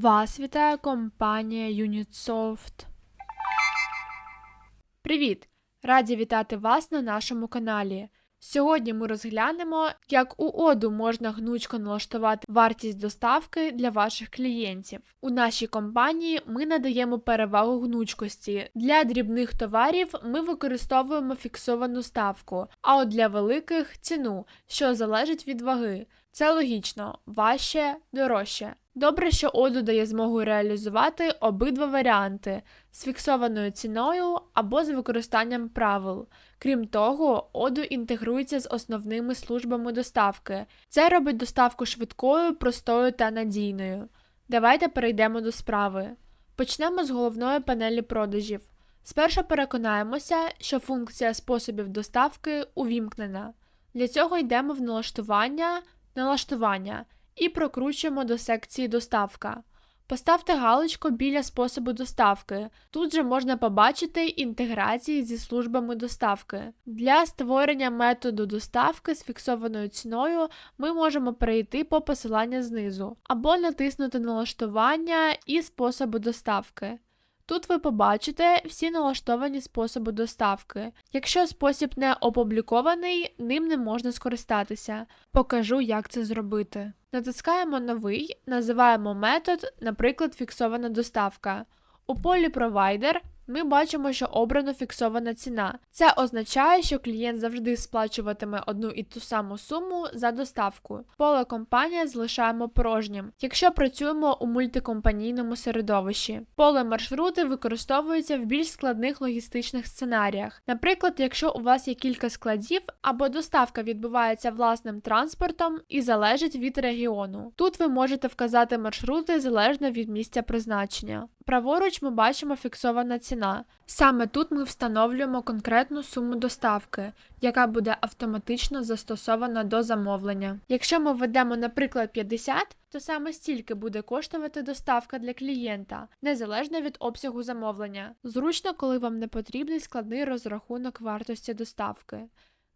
Вас вітає компанія UnitSoft. Привіт! Раді вітати вас на нашому каналі. Сьогодні ми розглянемо, як у оду можна гнучко налаштувати вартість доставки для ваших клієнтів. У нашій компанії ми надаємо перевагу гнучкості. Для дрібних товарів ми використовуємо фіксовану ставку, а от для великих ціну, що залежить від ваги. Це логічно, важче, дорожче. Добре, що Оду дає змогу реалізувати обидва варіанти з фіксованою ціною або з використанням правил. Крім того, Оду інтегрується з основними службами доставки. Це робить доставку швидкою, простою та надійною. Давайте перейдемо до справи. Почнемо з головної панелі продажів. Спершу переконаємося, що функція способів доставки увімкнена. Для цього йдемо в налаштування, налаштування і прокручуємо до секції доставка. Поставте галочку біля способу доставки. Тут же можна побачити інтеграції зі службами доставки. Для створення методу доставки з фіксованою ціною ми можемо перейти по посиланню знизу або натиснути налаштування і способи доставки. Тут ви побачите всі налаштовані способи доставки. Якщо спосіб не опублікований, ним не можна скористатися. Покажу, як це зробити. Натискаємо новий, називаємо метод, наприклад, фіксована доставка. У полі Провайдер ми бачимо, що обрано фіксована ціна. Це означає, що клієнт завжди сплачуватиме одну і ту саму суму за доставку. Поле компанія залишаємо порожнім, якщо працюємо у мультикомпанійному середовищі. Поле маршрути використовується в більш складних логістичних сценаріях. Наприклад, якщо у вас є кілька складів або доставка відбувається власним транспортом і залежить від регіону. Тут ви можете вказати маршрути залежно від місця призначення. Праворуч ми бачимо фіксована ціна. Саме тут ми встановлюємо конкретну суму доставки, яка буде автоматично застосована до замовлення. Якщо ми введемо, наприклад, 50, то саме стільки буде коштувати доставка для клієнта, незалежно від обсягу замовлення. Зручно, коли вам не потрібний складний розрахунок вартості доставки.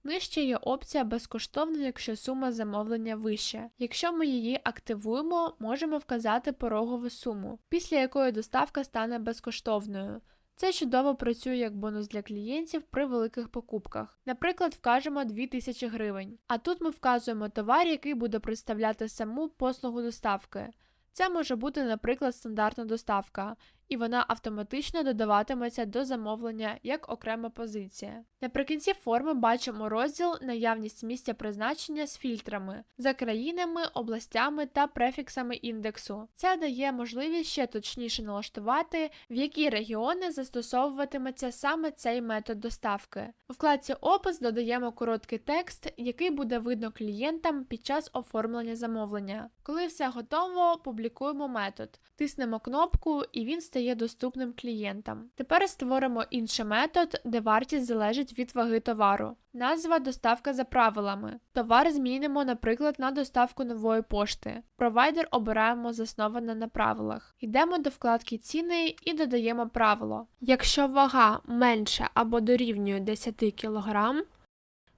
Нижче є опція безкоштовно, якщо сума замовлення вища. Якщо ми її активуємо, можемо вказати порогову суму, після якої доставка стане безкоштовною. Це чудово працює як бонус для клієнтів при великих покупках. Наприклад, вкажемо 2000 гривень. А тут ми вказуємо товар, який буде представляти саму послугу доставки. Це може бути, наприклад, стандартна доставка, і вона автоматично додаватиметься до замовлення як окрема позиція. Наприкінці форми бачимо розділ наявність місця призначення з фільтрами за країнами, областями та префіксами індексу. Це дає можливість ще точніше налаштувати, в які регіони застосовуватиметься саме цей метод доставки. У вкладці Опис додаємо короткий текст, який буде видно клієнтам під час оформлення замовлення. Коли все готово, публікуємо метод, тиснемо кнопку і він стає доступним клієнтам. Тепер створимо інший метод, де вартість залежить від ваги товару. Назва доставка за правилами. Товар змінимо, наприклад, на доставку нової пошти. Провайдер обираємо засноване на правилах. Йдемо до вкладки ціни і додаємо правило. Якщо вага менше або дорівнює 10 кг,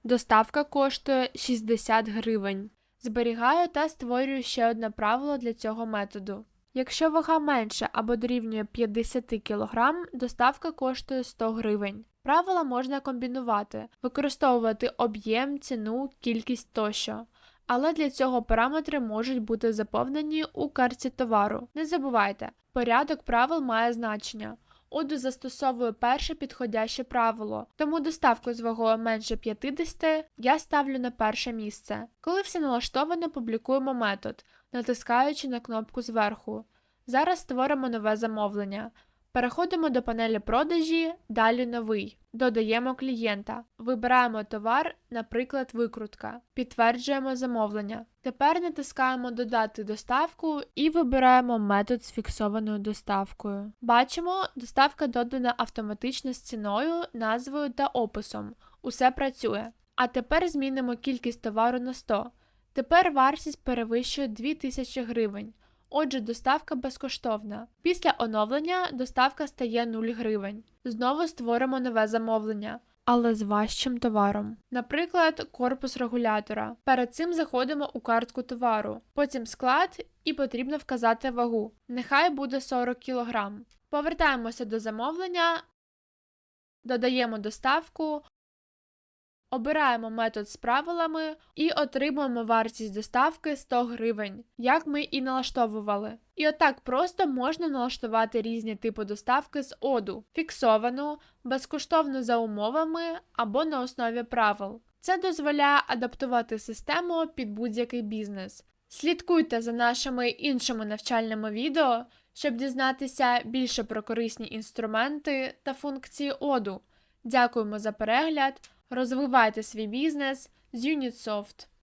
доставка коштує 60 гривень. Зберігаю та створюю ще одне правило для цього методу. Якщо вага менше або дорівнює 50 кг, доставка коштує 100 гривень. Правила можна комбінувати, використовувати об'єм, ціну, кількість тощо. Але для цього параметри можуть бути заповнені у карті товару. Не забувайте, порядок правил має значення. Оду застосовую перше підходяще правило, тому доставку з вагою менше 50 я ставлю на перше місце. Коли все налаштовано, публікуємо метод, натискаючи на кнопку зверху. Зараз створимо нове замовлення. Переходимо до панелі продажі, далі новий. Додаємо клієнта. Вибираємо товар, наприклад, викрутка. Підтверджуємо замовлення. Тепер натискаємо Додати доставку і вибираємо метод з фіксованою доставкою. Бачимо, доставка додана автоматично з ціною, назвою та описом. Усе працює. А тепер змінимо кількість товару на 100. Тепер вартість перевищує 2000 гривень. Отже, доставка безкоштовна. Після оновлення доставка стає 0 гривень. Знову створимо нове замовлення. але з важчим товаром. Наприклад, корпус регулятора. Перед цим заходимо у картку товару, потім склад і потрібно вказати вагу. Нехай буде 40 кг. Повертаємося до замовлення, додаємо доставку, обираємо метод з правилами і отримуємо вартість доставки 100 гривень, як ми і налаштовували. І отак просто можна налаштувати різні типи доставки з оду, фіксовану, безкоштовно за умовами або на основі правил. Це дозволяє адаптувати систему під будь-який бізнес. Слідкуйте за нашими іншими навчальними відео, щоб дізнатися більше про корисні інструменти та функції оду. Дякуємо за перегляд. Розвивайте свій бізнес з Unitsoft.